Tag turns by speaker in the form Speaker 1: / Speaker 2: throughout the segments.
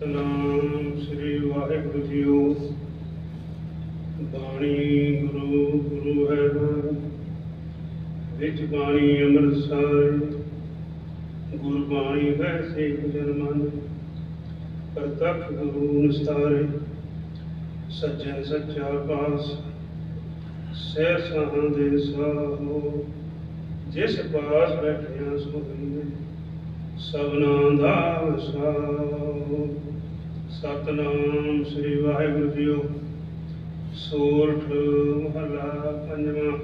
Speaker 1: ਸਤਨਾਮ ਸ੍ਰੀ Waheguru JIO. ਬਾਣੀ ਗੁਰੂ ਗੁਰੂ ਹੈ ਬਾਣੀ ਵਿੱਚ ਬਾਣੀ ਅੰਮ੍ਰਿਤਸਰ। ਗੁਰਬਾਣੀ ਵੈਸੇ ਗੁਜਰ ਮਨ ਪ੍ਰਤੱਖ ਗੁਰੂ ਨਿਸਤਾਰੇ। ਸੱਜਣ ਸੱਚਾ ਪਾਸ। ਸਹਿ ਸਾਹਾਂ ਦੇ ਸਾਹੋ ਜਿਸ ਪਾਸ ਬੈਠਿਆ ਸੁਣੀਏ ਸਭਨਾ ਦਾ ਵਸਾਓ ਸਤਨਾਮ ਸ੍ਰੀ ਵਾਹਿਗੁਰੂ ਜੀਓ। ਸੋਰਠ ਮਹਲਾ ਪੰਜਵਾਂ।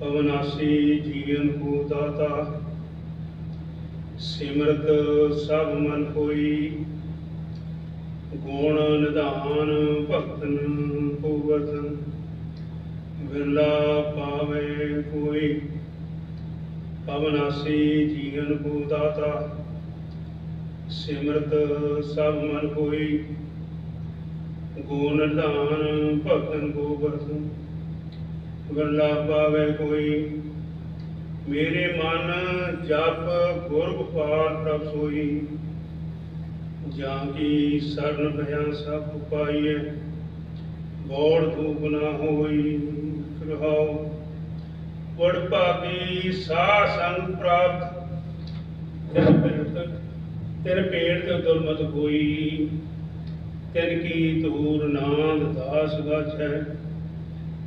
Speaker 1: ਪਵਨਾਸੀ ਜੀਵਨ ਕੋ ਦਾਤਾ। ਸਿਮਰਤ ਸਭ ਮਨ ਹੋਈ ਗੁਣ ਨਿਧਾਨ ਭਗਤਨ ਕੋ ਵਰਤਨ ਵਿਰਲਾ ਪਾਵੇ ਕੋਈ ਪਵਨਾਸੀ ਜੀਵਨ ਕੋ ਦਾਤਾ, ਸਿਮਰਤ ਸਭ ਮਨ ਹੋਈ ਗੁਣ ਨਿਧਾਨ ਭਗਤਨ ਕੋ ਵਰਤਨ ਵਿਰਲਾ ਪਾਵੇ ਕੋਈ, ਮੇਰੇ ਮਨ ਜਪ ਗੁਰ ਗੋਪਾਲ ਪ੍ਰਭ ਸੋਈ, ਜਾਂ ਕੀ ਸਰਨ ਭਇਆ ਸਭ ਉਪਾਈਏ ਬੋੜ ਧੂਪ ਨਾ ਹੋਈ, ਰਹਾਉ ਵੜ ਭਾਗੀ ਸਾ ਸੰਗ ਪ੍ਰਾਪਤ। ਤੇਰੇ ਪੇੜ ਤੇ ਦੁਰਮਤ ਕੋਈ ਤਿਨ ਕੀ ਤੂਰ ਨਾਮ ਦਾਸ ਗਾਛੈ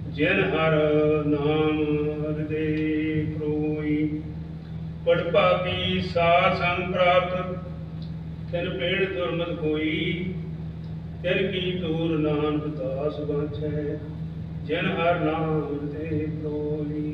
Speaker 1: ਜਿਨ ਹਰ ਨਾਮ ਹਿਰਦੇ ਪ੍ਰੋਈ। ਪੜ ਭਾਗੀ ਸਾ ਸੰਗ ਪ੍ਰਾਪਤ, ਤਿਨ ਪੇੜ ਦੁਰਮਤ ਕੋਈ ਤਿਨ ਕੀ ਤੂਰ ਨਾਨਕ ਦਾਸ ਬਾਛੈ ਜਿਨ ਹਰ ਨਾਮ ਹਿਰਦੇ ਪ੍ਰੋਈ।